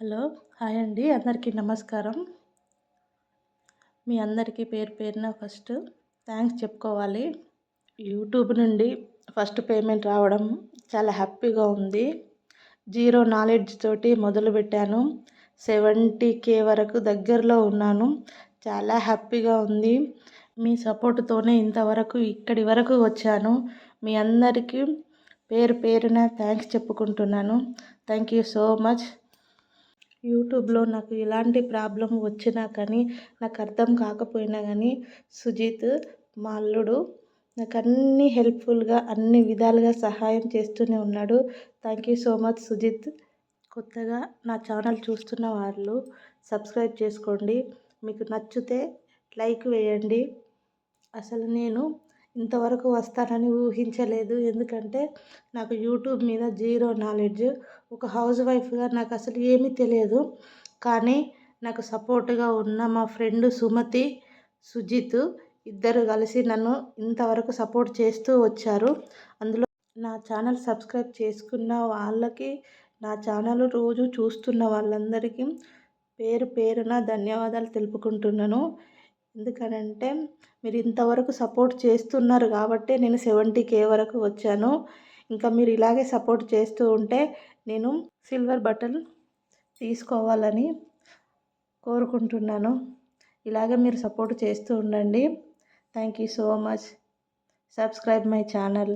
Hello hi అండి. అందరికీ నమస్కారం. మీ అందరికీ పేరు పేరున ఫస్ట్ థ్యాంక్స్ చెప్పుకోవాలి. యూట్యూబ్ నుండి ఫస్ట్ పేమెంట్ రావడం చాలా హ్యాపీగా ఉంది. జీరో నాలెడ్జ్ తోటి మొదలుపెట్టాను సెవెంటీ కే వరకు దగ్గరలో ఉన్నాను. చాలా హ్యాపీగా ఉంది. మీ సపోర్టుతోనే ఇంతవరకు ఇక్కడి వరకు వచ్చాను. మీ అందరికీ పేరు పేరున థ్యాంక్స్ చెప్పుకుంటున్నాను. Thank you so much. యూట్యూబ్లో నాకు ఎలాంటి ప్రాబ్లం వచ్చినా కానీ నాకు అర్థం కాకపోయినా కానీ సుజిత్ మా అల్లుడు నాకు అన్ని హెల్ప్ఫుల్గా అన్ని విధాలుగా సహాయం చేస్తూనే ఉన్నాడు. Thank you so much Sujith. కొత్తగా నా ఛానల్ చూస్తున్న వాళ్ళు సబ్స్క్రైబ్ చేసుకోండి. మీకు నచ్చితే లైక్ వేయండి. అసలు నేను ఇంతవరకు వస్తానని ఊహించలేదు. ఎందుకంటే నాకు యూట్యూబ్ మీద జీరో నాలెడ్జ్. ఒక హౌస్ వైఫ్గా నాకు అసలు ఏమీ తెలియదు. కానీ నాకు సపోర్ట్గా ఉన్న మా ఫ్రెండ్ సుమతి సుజిత్ ఇద్దరు కలిసి నన్ను ఇంతవరకు సపోర్ట్ చేస్తూ వచ్చారు. అందులో నా ఛానల్ సబ్స్క్రైబ్ చేసుకున్న వాళ్ళకి నా ఛానల్ రోజు చూస్తున్న వాళ్ళందరికీ పేరు పేరున ధన్యవాదాలు తెలుపుకుంటున్నాను. ఎందుకనంటే మీరు ఇంతవరకు సపోర్ట్ చేస్తున్నారు కాబట్టి నేను సెవెంటీ కే వరకు వచ్చాను. ఇంకా మీరు ఇలాగే సపోర్ట్ చేస్తూ ఉంటే నేను సిల్వర్ బటన్ తీసుకోవాలని కోరుకుంటున్నాను. ఇలాగే మీరు సపోర్ట్ చేస్తూ ఉండండి. Thank you so much. Subscribe my channel.